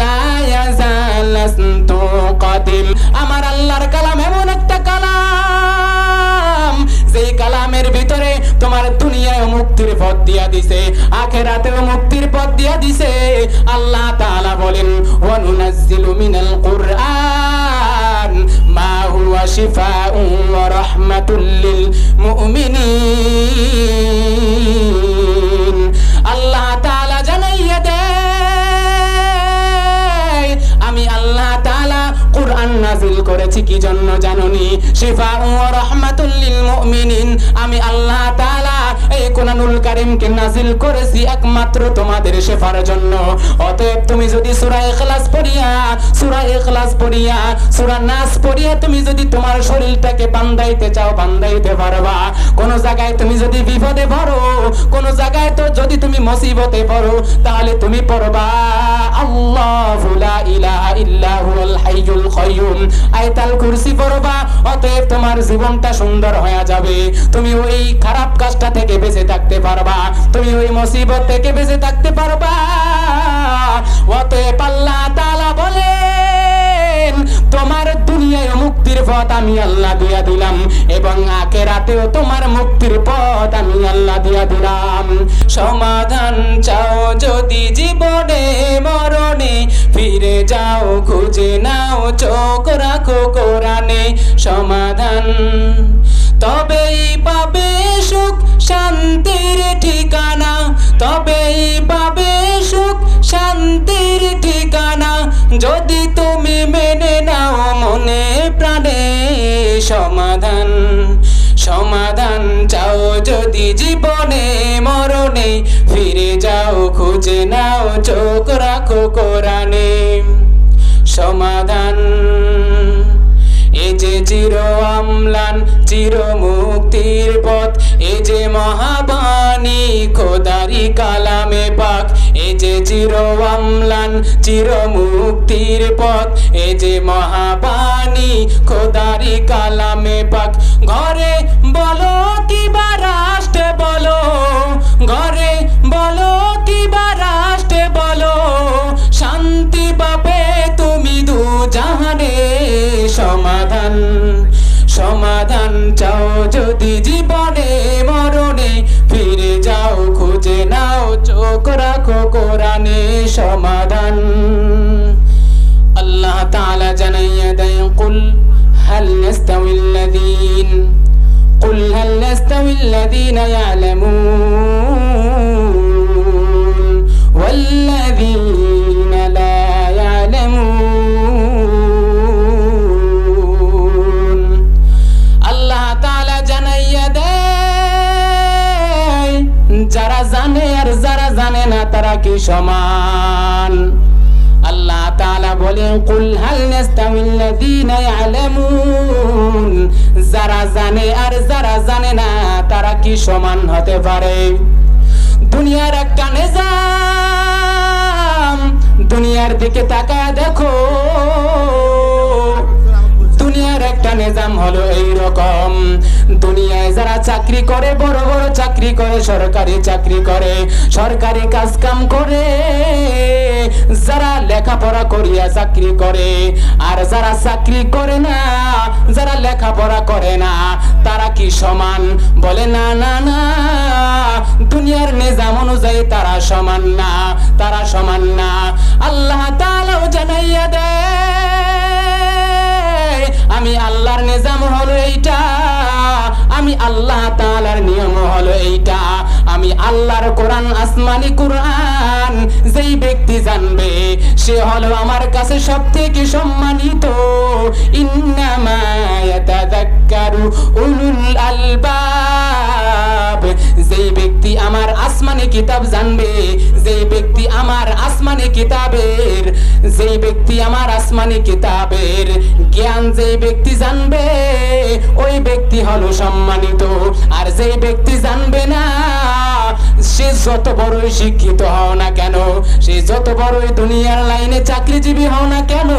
লা ইয়াজাল কাদিম। আমার আল্লাহর কালাম এমন একটা কালাম, যেই কালামের ভিতরে তোমার দুনিয়ায় মুক্তির পথ দিয়া দিছে, আখেরাতেও মুক্তির পথ দিয়া দিছে। আল্লাহ তাআলা বলেন, ওয়া মিনাল কুরআন, মা হুয়া শিফাউন ওয়া রাহমাতুল লিল মুমিনিন। আমি আল্লাহ এই কোরআনুল কারীমকে নাজিল করেছি একমাত্র তোমাদের শেফার জন্য। অতএব তুমি যদি সূরা ইখলাস পড়িয়া, সূরা ইখলাস পড়িয়া, সূরা নাস পড়িয়া তুমি যদি তোমার শরীরটাকে বান্দাইতে চাও, বান্দাইতে পারবা। কোন জায়গায় তুমি যদি বিপদে পড়ো কোন জায়গায় তো যদি তুমি মুসিবতে পড়ো, তাহলে তুমি পড়বা, আল্লাহু লা ইলাহা ইল্লা হুয়াল হাইয়ুল কাইয়ুম আয়াতুল কুরসি পড়বা, অতএব তোমার জীবনটা সুন্দর হয়ে যাবে। তুমি ওই খারাপ কাজটা থেকে বেঁচে থাকতে পারবা। তুমি ওই মুসিবত থেকে বেঁচে থাকতে পারবা। অতএব আল্লাহ তাআলা বলেন, তোমার দুনিয়ায় মুক্তির পথ আমি আল্লাহ দিয়া দিলাম, এবং আখেরাতেও তোমার মুক্তির পথ আমি আল্লাহ দিয়া দিলাম। সমাধান চাও যদি জীবনে, মরণে, ফিরে যাও, খুঁজে নাও, চোখ রাখো কোরআনে। সমাধান তবেই পাবে সুখ, শান্তির ঠিকানা। তবেই পাবে সুখ, শান্তির ঠিকানা। যদি তুমি মেনে নাও মনে প্রাণে সমাধান সমাধান চাও যদি জীবনে মরণে। ফিরে যাও, খুঁজে নাও, চোখ রাখো কোরআনে। সমাধান চির আমলান চির মুক্তির পথ। এ যে মহাবাণী, খোদারি কালামে পাক। এ যে চির আমলান চির মুক্তির পথ। এ যে মহাবাণী, খোদারি কালামে পাক। ঘরে বলো সমাধান আল্লাহ তাআলা জানাইয়া দেয় কুল হাল নাস্তাউিল্লাযীন قل هل يستوي الذين يعلمون والذين কি সমান। আল্লাহ তাআলা বলেন, কুল হাল নাস্তামিল্লাযীনা ইয়ালামুন। যারা জানে আর যারা জানে না, তারা কি সমান হতে পারে? দুনিয়ার একটা নিজাম। দুনিয়ার দিকে তাকায় দেখো। দুনিয়ার একটা নিজাম হলো এই রকম দুনিয়ায় যারা চাকরি করে, বড় বড় চাকরি করে, সরকারি চাকরি করে, সরকারি কাজ কাম করে, যারা লেখাপড়া করিয়া চাকরি করে, আর যারা চাকরি করে না, যারা লেখাপড়া করে না, তারা কি সমান? বলে, না না না, দুনিয়ার নিজাম অনুযায়ী তারা সমান না, তারা সমান না। আল্লাহ তালাও জানাইয়া দেয় আমি আল্লাহর নিজাম হলো এইটা। আমি আল্লাহ তালার নিয়ম হলো এইটা। আমি আল্লাহর কোরআন, আসমানি কোরআন, যেই ব্যক্তি জানবে, সে হলো আমার কাছে সব থেকে সম্মানিত। ইন্নামা ইয়াতাযাক্কারু উলুল আসমানি কিতাব জানবে যেই ব্যক্তি আমার আসমানি কিতাবের যেই ব্যক্তি আমার আসমানি কিতাবের জ্ঞান যেই ব্যক্তি জানবে, ওই ব্যক্তি হলো সম্মানিত। আর যেই ব্যক্তি জানবে না, সে যত বড়ই শিক্ষিত হও না কেন, সে যত বড়ই দুনিয়ার লাইনে চাকরিজীবী হও না কেন,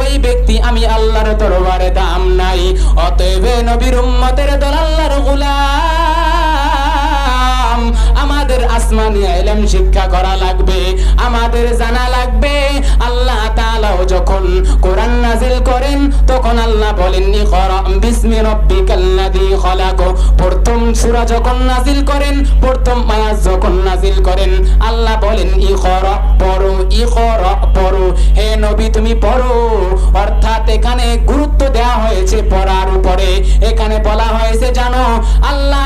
ওই ব্যক্তি আমি আল্লাহর দরবারে দাম নাই। অতএব নবীর উম্মতের দল আল্লাহর গোলাম আমাদের আসমানি এলেম শিক্ষা করা লাগবে, আমাদের জানা লাগবে। আল্লাহ তাআলাও যখন কোরআন নাজিল করেন, তখন আল্লাহ বলেন ইকরা বিসমি রাব্বিকাল্লাযী খলাক। প্রথম যখন নাজিল করেন, প্রথম যখন নাজিল করেন, আল্লাহ বলেন ইকরা পড়ো ইকরা পড়ো, হে নবী তুমি পড়ো। অর্থাৎ এখানে গুরুত্ব দেওয়া হয়েছে পড়ার উপরে। এখানে বলা হয়েছে, জানো, আল্লাহ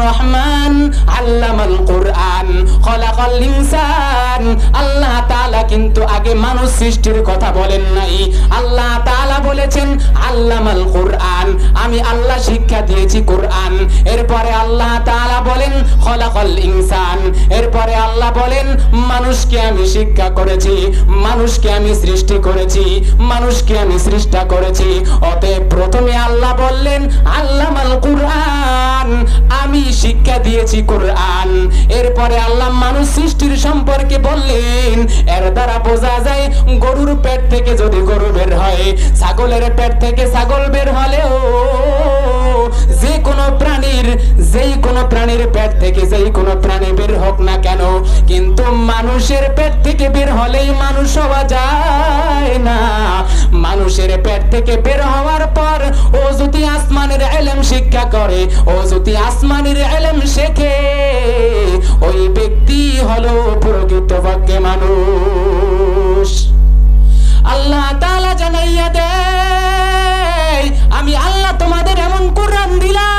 রহমান, আল্লামাল কোরআন। খলাকাল ইনসান। আল্লাহ তাআলা কিন্তু আগে মানুষ সৃষ্টির কথা বলেন নাই। আল্লাহ তাআলা বলেছেন, আল্লামাল কোরআন। আমি আল্লাহ শিক্ষা দিয়েছি কোরআন। এরপরে আল্লাহ তাআলা বলেন, খলাকাল ইনসান। এরপরে আল্লাহ বলেন, মানুষকে আমি শিক্ষা করেছি, মানুষকে আমি সৃষ্টি করেছি, মানুষকে আমি সৃষ্টা করেছি। অতএব প্রথমে আল্লাহ বললেন, আল্লামাল কোরআন। আমি শিক্ষা দিয়েছি কোরআন। এরপরে আল্লাহ মানুষ সৃষ্টির সম্পর্কে বললেন, এর দ্বারা বোঝা যায় গরুর পেট থেকে যদি গরু বের হয়, ছাগলের পেট থেকে ছাগল বের হলেও যে কোনো প্রাণীর, যেই কোনো প্রাণীর পেট থেকে যেই কোনো প্রাণী বের হোক না কেন, কিন্তু মানুষের পেট থেকে বের হলেই মানুষ হওয়া যায়। মানুষের পেট থেকে বের হওয়ার পর ও যদি আসমানের এলেম শিক্ষা করে, ও যদি আসমানের এলেম শেখে, ওই ব্যক্তি হলো প্রকৃতপক্ষে মানুষ। আল্লাহ তাআলা জানাইয়া দেয়, আমি আল্লাহ তোমাদের এমন কোরআন দিলাম,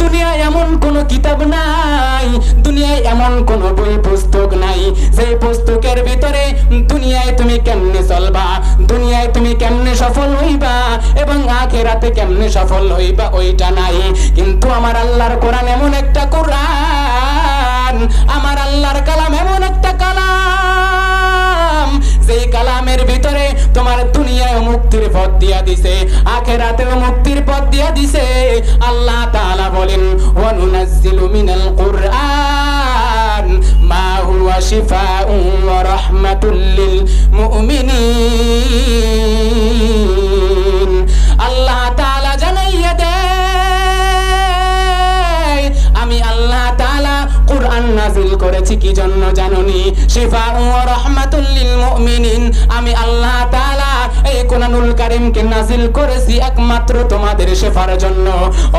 দুনিয়ায় এমন কোন কিতাব নাই, দুনিয়ায় এমন কোন বই পুস্তক নাই যে পুস্তকের ভিতরে দুনিয়ায় কেমনে চলবা? দুনিয়ায় তুমি কেমনে সফল হইবা? এবং আখেরাতে কেমনে সফল হইবা ওইটা নাই। কিন্তু আমার আল্লাহর কোরআন এমন একটা কোরআন, আমার আল্লাহর কালাম এমন একটা কালাম, যেই কালামের ভিতরে তোমার দুনিয়ায় মুক্তির পথ দিয়া দিছে, আখেরাতেও মুক্তির পথ দিয়া দিছে। আল্লাহ তাআলা বলেন, ওয়া মিনাল কুরআন। মা হুয়া শিফাউন ওয়া রাহমাতুল লিল আল্লাহ তাআলা জানাইয়া দেয় আমি আল্লাহ তাআলা কোরআন নাজিল করেছি, কি জন্য জানুনি? শিফা ও রহমাতুল লিল মুমিনিন। আমি আল্লাহ তাআলা এই কোরআনুল কারীমকে নাজিল করেছি একমাত্র তোমাদের শেফার জন্য।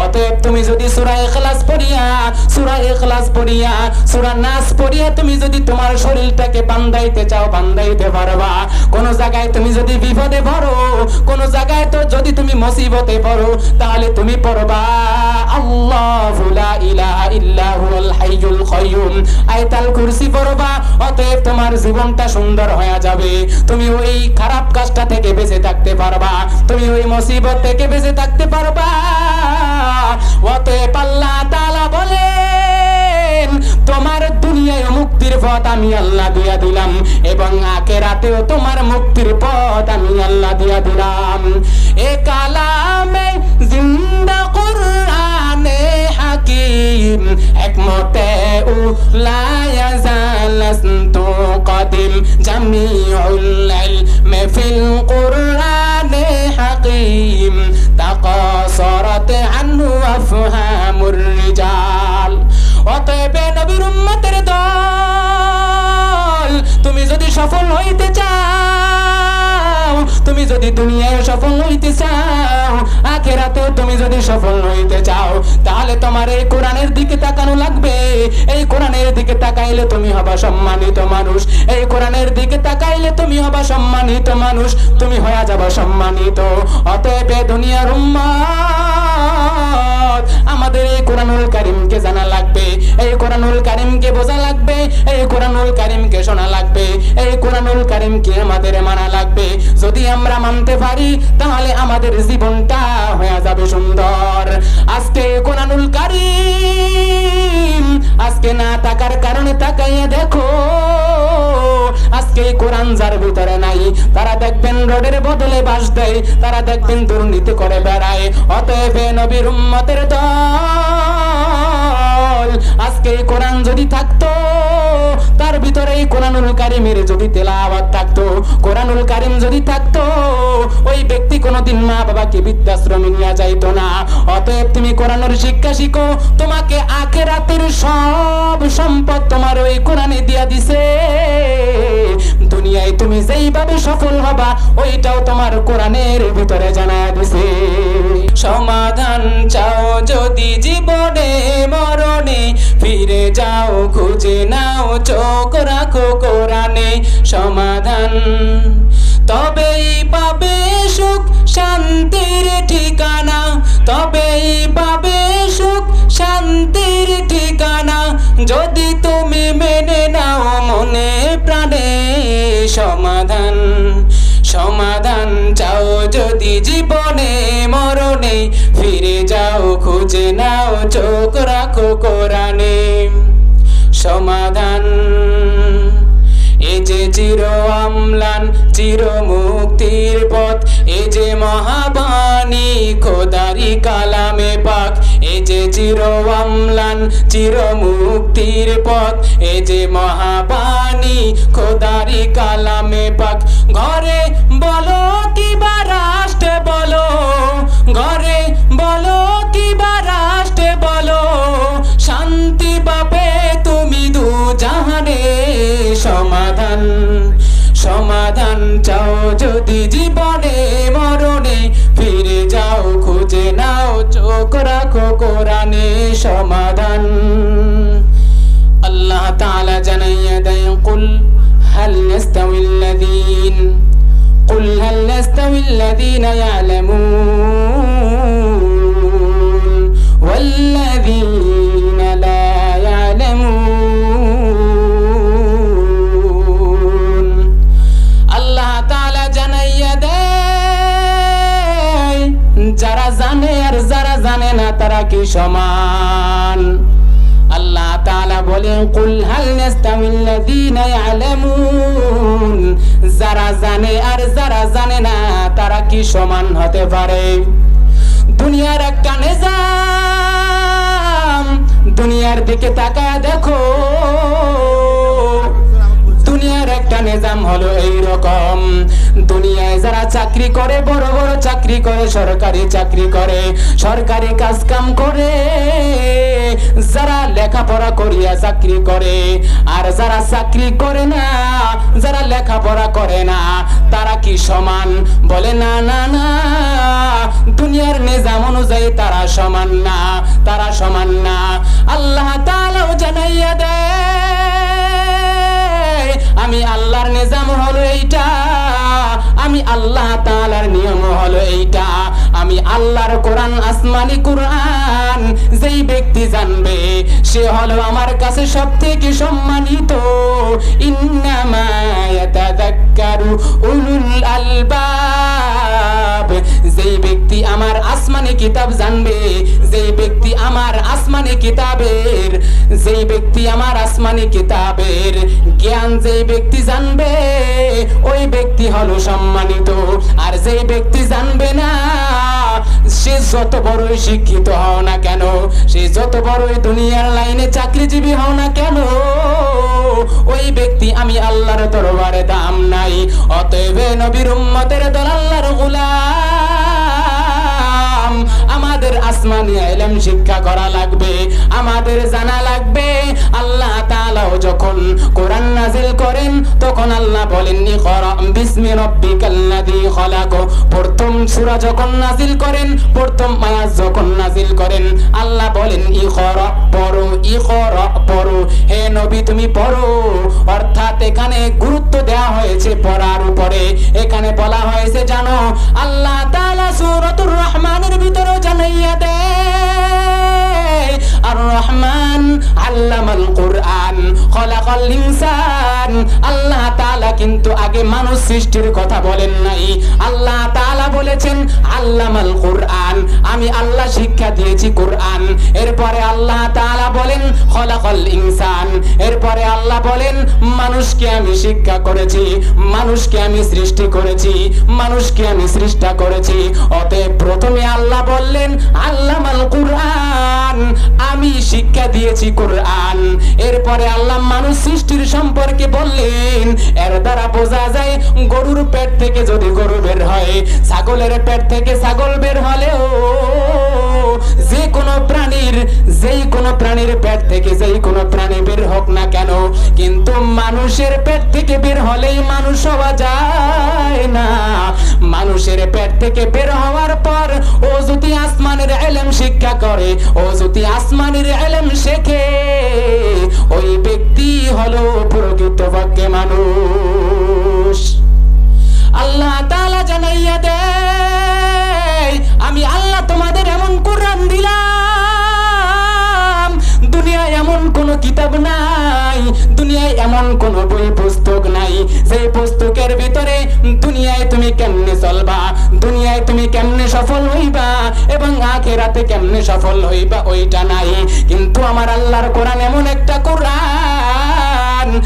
অতএব তুমি যদি সূরা ইখলাস পড়িয়া, সূরা ইখলাস পড়িয়া, সূরা নাস পড়িয়া তুমি যদি তোমার শরীরটাকে বান্দাইতে চাও, বান্দাইতে পারবা। কোন জায়গায় তুমি যদি বিপদে পড়ো, কোন জায়গায় তো যদি তুমি মুসিবতে পড়ো, তাহলে তুমি পড়বা, আল্লাহু লা ইলাহা ইল্লা হুয়াল হাইয়ুল কাইয়ুম আয়াতুল কুরসি পড়বা, অতএব তোমার জীবনটা সুন্দর হয়ে যাবে। তুমি ওই খারাপ কাজটা থেকে বেঁচে থাকতে পারবা। তুমি ওই মুসিবত থেকে বেঁচে থাকতে পারবা। অতএব আল্লাহ তাআলা বলে তোমার দুনিয়ায় মুক্তির পথ আমি আল্লাহ দিয়া দিলাম এবং আখেরাতেও তোমার মুক্তির পথ আমি আল্লাহ দিয়া দিলাম। এ কালামে জিন্দা হাকিম একমতে لا يزال اسم قديم جميع العلم في القرآن حكيم تقاصرت عنه أفهام الرجال অতএব নবীর উম্মতের দল তুমি যদি সফল হইতে চাও তুমি যদি দুনিয়ায় সফল হইতে চাও, আখেরাতে তুমি যদি সফল হইতে চাও, তাহলে তোমার এই কোরআনের দিকে তাকানো লাগবে। এই কোরআনের দিকে তাকাইলে তুমি হবা সম্মানিত মানুষ। এই কোরআনের দিকে তাকাইলে তুমি হবা সম্মানিত মানুষ। তুমি হয়ে যাবা সম্মানিত। অতএব দুনিয়ার দুনিয়ার আমাদের এই কোরআনুল কারিমকে জানা লাগবে, এই কোরআনুল কারিমকে বোঝা লাগবে, এই কোরআনুল করিমকে শোনা লাগবে, এই কোরআনুল করিমকে আমাদের মানা লাগবে। যদি আমরা মানতে পারি, তাহলে আমাদের জীবনটা হয়ে যাবে সুন্দর। আজকে কোরআনুল কারিম আজকে না থাকার কারণে তাকাইয়ে দেখো আজকে কোরআন যার ভিতরে নাই। তারা দেখবেন রোডের বদলে বাস দেয়, তারা দেখবেন দুর্নীতি করে বেড়ায়। অতএব নবীর উম্মতের দল আজকে কোরআন যদি থাকতো তার ভিতরে এই কোরআনুল কারিমের যদি তেলাওয়াত থাকতো, কোরআনুল কারিম যদি থাকতো, ওই ব্যক্তি কোনোদিন মা বাবাকে বৃদ্ধাশ্রমে নিয়ে যাইতো না। অতএব তুমি কোরআনের শিক্ষা শিখো, তোমাকে আখেরাতের সব সম্পদ তোমার ওই কোরআনে দিয়া দিছে। দুনিয়ায় তুমি যেইভাবে সফল হবা, ওইটাও তোমার কোরআনের ভিতরে জানা দিছে। সমাধান চাও যদি জীবনে, মরণে, ফিরে যাও খুঁজে নাও চোখ রাখো কোরআনে সমাধান। তবেই পাবে সুখ, শান্তির ঠিকানা। তবেই পাবে সুখ, শান্তির ঠিকানা। যদি তুমি মেনে নাও মনে প্রাণে সমাধান। সমাধান চাও যদি জীবনে, মরণে। ফিরে যাও, খুঁজে নাও, চোখ রাখো কোরআনে। সমাধান। এ যে চির আমলান, চির মুক্তির পথ, এ যে মহাবাণী, খোদারি কালামে পাক, এ যে চির আমলান, চির মুক্তির পথ, এ যে মহাবাণী, খোদারি কালামে পাক। ঘরে বলো কিবা রাষ্ট্রে বলো, ঘরে জাহানে সমাধান সমাধান চাও যদি জীবনে, মরণে ফিরে যাও, খুঁজে নাও, চোখ রাখো কোরআনে সমাধান। আল্লাহ তালা জানাইয়া দেয় কুল হাল ইয়াস্তাউল লাযীন কুল হাল ইয়াস্তাউল যারা জানে আর যারা জানে না, তারা কি সমান? আল্লাহ তাআলা বলেন, কুল হাল যারা জানে আর যারা জানে না, তারা কি সমান হতে পারে? দুনিয়ার একটা নিজাম, দুনিয়ার দিকে তাকায় দেখো। দুনিয়ার একটা নিজাম হলো এই রকম দুনিয়ায় যারা চাকরি করে, বড় বড় চাকরি করে, সরকারি চাকরি করে, সরকারি কাজ কাম করে, যারা লেখাপড়া করিয়া চাকরি করে, আর যারা চাকরি করে না, যারা লেখাপড়া করে না, তারা কি সমান? বলে, না না না, দুনিয়ার নিজাম অনুযায়ী তারা সমান না, তারা সমান না। আল্লাহ তাআলাও জানাইয়া দেয় আমি আল্লাহর নিজাম হলো এইটা। আমি আল্লাহ তাআলার নিয়ম হলো এইটা। আমি আল্লাহর কোরআন, আসমানি কোরআন, যেই ব্যক্তি জানবে, সে হলো আমার কাছে সম্মানিত। ইন্নামা উলুল আলবাব। যেই ব্যক্তি আমার আসমানি কিতাব জানবে, যেই ব্যক্তি আমার আসমানি কিতাবের, যেই ব্যক্তি আমার আসমানি কিতাবের জ্ঞান যেই ব্যক্তি জানবে ওই ব্যক্তি হলো সম্মানিত। আর যেই ব্যক্তি জানবে না, সে যত বড়ই শিক্ষিত হও না কেন, সে যত বড়ই দুনিয়ার লাইনে চাকরিজীবী হও না কেন, ওই ব্যক্তি আমি আল্লাহর দরবারে দাম নাই। অতএব নবীর উম্মতের দল আল্লাহর গোলাম, আমাদের আসমানি ইলম শিক্ষা করা লাগবে, আমাদের জানা লাগবে, আল্লাহ তাআলাও যখন কোরআন নাজিল করেন, তখন আল্লাহ বলেন ইকরা বিসমি রাব্বিকাল্লাযী খলাক। প্রথম সূরা যখন নাজিল করেন, প্রথম আয়াত যখন নাজিল করেন, আল্লাহ বলেন, ইকরা পড়ো ইকরা পড়ো। হে নবী, তুমি পড়ো। অর্থাৎ এখানে গুরুত্ব দেওয়া হয়েছে পড়ার উপরে। এখানে বলা হয়েছে, জানো, আল্লাহ তাআলা সূরাতুর রহমানের ভিতরে জানাইয়া দেয় আর রহমান আল্লামাল কোরআন আল্লাহ কিন্তু আগে মানুষ সৃষ্টির কথা বলেন নাই। আল্লাহ তাআলা বলেছেন, আল্লামাল কোরআন। আমি আল্লাহ শিক্ষা দিয়েছি কোরআন। এরপরে আল্লাহ তাআলা বলেন, খলাকাল ইনসান। এরপরে আল্লাহ বলেন, মানুষকে আমি শিক্ষা করেছি, মানুষকে আমি সৃষ্টি করেছি, মানুষকে আমি সৃষ্টা করেছি। অতএব প্রথমে আল্লাহ বললেন আল্লাহ আল্লামাল কোরআন। আমি শিক্ষা দিয়েছি কোরআন। এরপরে আল্লাহ মানুষ সৃষ্টির সম্পর্কে বললেন এর দ্বারা বোঝা যায়, গরুর পেট থেকে যদি গরু বের হয়, ছাগলের পেট থেকে ছাগল বের হলেও যে কোনো প্রাণীর, যেই কোনো প্রাণীর পেট থেকে যেই কোনো প্রাণী বের হোক না কেন, কিন্তু মানুষের পেট থেকে বের হলেই মানুষ হওয়া যায় না। মানুষের পেট থেকে বের হওয়ার পর ও যদি আসমানের এলেম শিক্ষা করে, ও যদি আসমানের এলেম শেখে, ওই ব্যক্তি হলো প্রকৃতপক্ষে মানুষ। সেই পুস্তকের ভিতরে, দুনিয়ায় তুমি কেমনে চলবা? দুনিয়ায় তুমি কেমনে সফল হইবা? এবং আখেরাতে কেমনে সফল হইবা ওইটা নাই। কিন্তু আমার আল্লাহর কোরআন এমন একটা কোরআন।